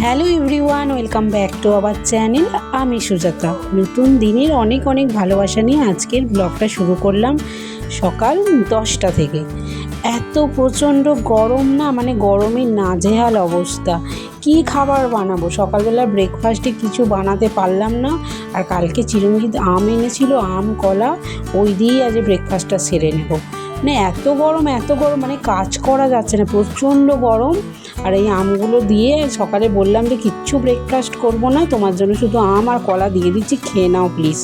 Hello everyone, welcome back to our channel. আমি সুজাতা। নতুন দিনের অনেক অনেক ভালোবাসা নিয়ে আজকের ব্লগটা শুরু করলাম সকাল দশটা থেকে। এত প্রচণ্ড গরম না মানে গরমে নাজেহাল অবস্থা। কি খাবার বানাবো? সকালবেলা ব্রেকফাস্টে কিছু বানাতে পারলাম না। আর কালকে চিরঞ্জিত আম এনেছিল, আম, কলা, ওই দিয়েই আজ ব্রেকফাস্টটা সেরে নেব। মানে এত গরম এত গরম মানে কাজ করা যাচ্ছে না, প্রচণ্ড গরম। আর এই আমগুলো দিয়ে সকালে বললাম যে কিচ্ছু ব্রেকফাস্ট করব না, তোমার জন্য শুধু আম আর কলা দিয়ে দিচ্ছি, খেয়ে নাও প্লিজ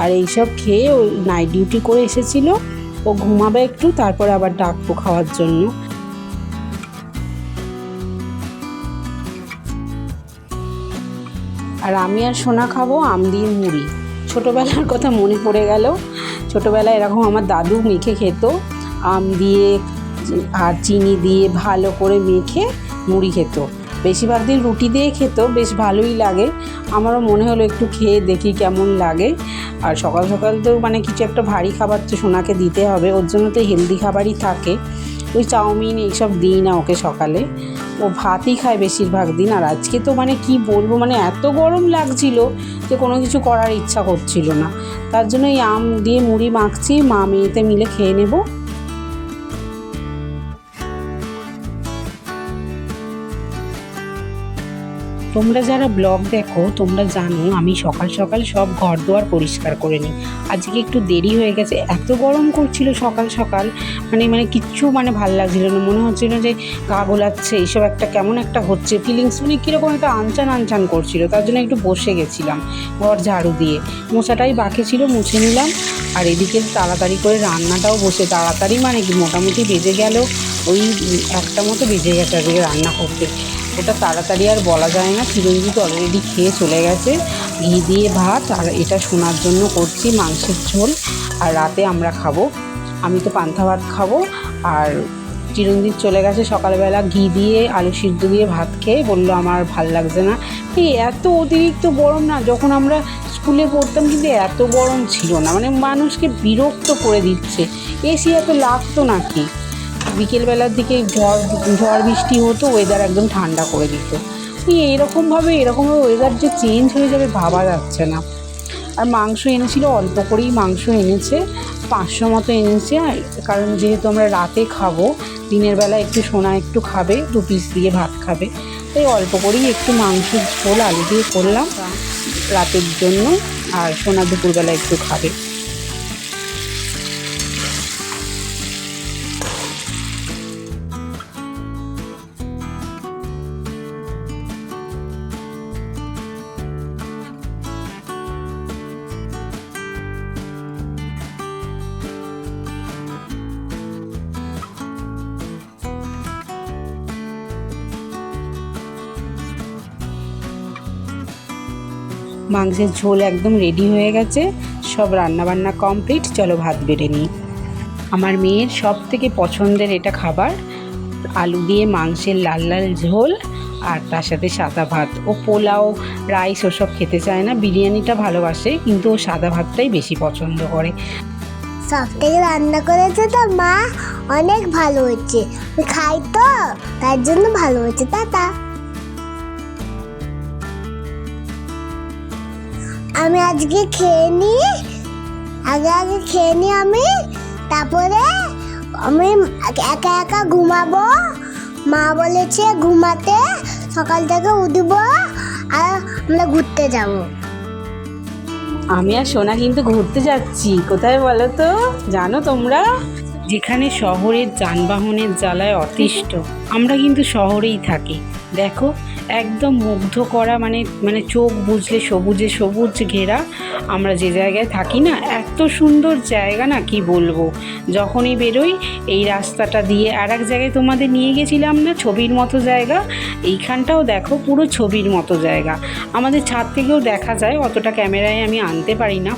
আর এইসব খেয়ে ওই নাইট ডিউটি করে এসেছিল, ও ঘুমাবে একটু, তারপরে আবার ডাকবো খাওয়ার জন্য। আর আমি আর সোনা খাব আম দিয়ে মুড়ি। ছোটোবেলার কথা মনে পড়ে গেল ছোটোবেলায় এরকম আমার দাদু মেখে খেত। আম দিয়ে, আর চিনি দিয়ে ভালো করে মেখে মুড়ি খেত। বেশিরভাগ দিন রুটি দিয়ে খেত, বেশ ভালোই লাগে। আমারও মনে হলো একটু খেয়ে দেখি কেমন লাগে। আর সকাল সকাল তো মানে কিছু একটা ভারী খাবার তো সোনাকে দিতে হবে, ওর জন্য তো হেলদি খাবারই থাকে। ওই চাউমিন এইসব দিই না ওকে সকালে। ও ভাতই খায় বেশিরভাগ দিন। আর আজকে তো মানে কি বলব মানে এত গরম লাগছিল যে কোনো কিছু করার ইচ্ছা করছিল না। তার জন্য এই আম দিয়ে মুড়ি মাখছি, মা মেয়েতে মিলে খেয়ে নেব। তোমরা যারা ব্লগ দেখো, তোমরা জানো আমি সকাল সকাল সব ঘর দুয়ার পরিষ্কার করে নিই। আজকে একটু দেরি হয়ে গেছে, এত গরম করছিল সকাল সকাল মানে মানে কিচ্ছু মানে ভালো লাগছিল না। মনে হচ্ছিল যে গা গোলাচ্ছে এইসব একটা কেমন একটা হচ্ছে। ফিলিংস মানে কীরকম একটা আনচান আনচান করছিল, তার জন্য একটু বসে গেছিলাম ঘর ঝাড়ু দিয়ে। মশাটাই বাকি ছিল, মুছে নিলাম, আর এদিকে তাড়াতাড়ি করে রান্নাটাও বসে, তাড়াতাড়ি মানে কি, মোটামুটি বেজে গেল, ওই একটা মতো বেজে গেছে আজকে রান্না করতে। ওটা তাড়াতাড়ি আর বলা যায় না। চিরঞ্জিত অলরেডি খেয়ে চলে গেছে। ঘি দিয়ে ভাত আর এটা শোনার জন্য করছি মাংসের ঝোল। আর রাতে আমরা খাব। আমি তো পান্থা ভাত খাব। আর চিরঞ্জিত চলে গেছে সকালবেলা ঘি দিয়ে, আলু সিদ্ধ দিয়ে ভাত খেয়ে। বলল আমার ভালো লাগছে না। এই এত অতিরিক্ত গরম না, যখন আমরা স্কুলে পড়তাম কিন্তু এত গরম ছিল না। মানে মানুষকে বিরক্ত করে দিচ্ছে। এসি এত লাগতো নাকি? বিকেলবেলার দিকে ঝড় ঝড় বৃষ্টি হতো ওয়েদার একদম ঠান্ডা করে দিত। এরকমভাবে এরকমভাবে ওয়েদার যে চেঞ্জ হয়ে যাবে ভাবা যাচ্ছে না। আর মাংস এনেছিল, অল্প করেই মাংস এনেছে, পাঁচশো মতো এনেছে কারণ যেহেতু আমরা রাতে খাব, দিনের বেলা একটু সোনা একটু খাবে, দু পিস দিয়ে ভাত খাবে, তাই অল্প করেই একটু মাংস, ঝোল, আলু দিয়ে করলাম, রাতের জন্য, আর সোনা দুপুরবেলা একটু খাবে। মাংসের ঝোল একদম রেডি হয়ে গেছে। সব রান্নাবান্না কমপ্লিট চলো ভাত বেড়ে নিই। আমার মেয়ের সব থেকে পছন্দের এটা খাবার, আলু দিয়ে মাংসের লাল লাল ঝোল আর তার সাথে সাদা ভাত। ও পোলাও, রাইস ওসব খেতে চায় না, বিরিয়ানিটা ভালোবাসে, কিন্তু ও সাদা ভাতটাই বেশি পছন্দ করে। সব থেকে রান্না করেছে তো মা, অনেক ভালো আমি খাই তো, তার জন্য ভালো হয়েছে টাটা। আমি আজকে খেয়ে নি আগে আগে খেয়ে নি আমি। তারপরে আমি একা একা ঘুমাবো। মা বলেছে ঘুমাতে, সকাল থেকে উঠব আর আমরা ঘুরতে যাব। আমি আর সোনা কিন্তু ঘুরতে যাচ্ছি। কোথায় বলো তো? জানো তোমরা? যেখানে শহরের যানবাহনের জ্বালায় অতিষ্ঠ। আমরা কিন্তু শহরেই থাকি। দেখো, একদম মুগ্ধ করা মানে মানে চোখ বুঝলে সবুজে সবুজ ঘেরা। আমরা যে জায়গায় থাকি না, এত সুন্দর জায়গা না, কি বলব? যখনই বেরোই, এই রাস্তাটা দিয়ে আর এক জায়গায় তোমাদের নিয়ে গেছিলাম না, ছবির মতো জায়গা? এইখানটাও দেখো, পুরো ছবির মতো জায়গা। আমাদের ছাদ থেকেও দেখা যায়, অতটা ক্যামেরায় আমি আনতে পারি না।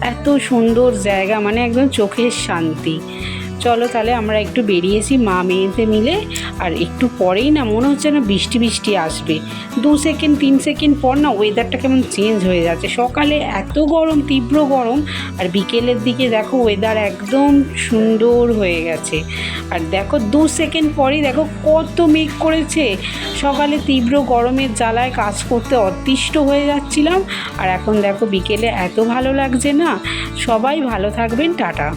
এত সুন্দর জায়গা মানে একদম চোখের শান্তি। চলো তাহলে আমরা একটু বেরিয়েছি মা মেয়েতে মিলে, আর একটু পরেই না মনে হচ্ছে না বৃষ্টি বৃষ্টি আসবে। দু সেকেন্ড, তিন সেকেন্ড পর না ওয়েদারটা কেমন চেঞ্জ হয়ে যাচ্ছে। সকালে এত গরম, তীব্র গরম, আর বিকেলের দিকে দেখো ওয়েদার একদম সুন্দর হয়ে গেছে। আর দেখো দু সেকেন্ড পরেই দেখো কত মেঘ করেছে। সকালে তীব্র গরমের জ্বালায় কাজ করতে অতিষ্ঠ হয়ে যাচ্ছিলাম, আর এখন দেখো বিকেলে এত ভালো লাগছে না। সবাই ভালো থাকবেন, টাটা।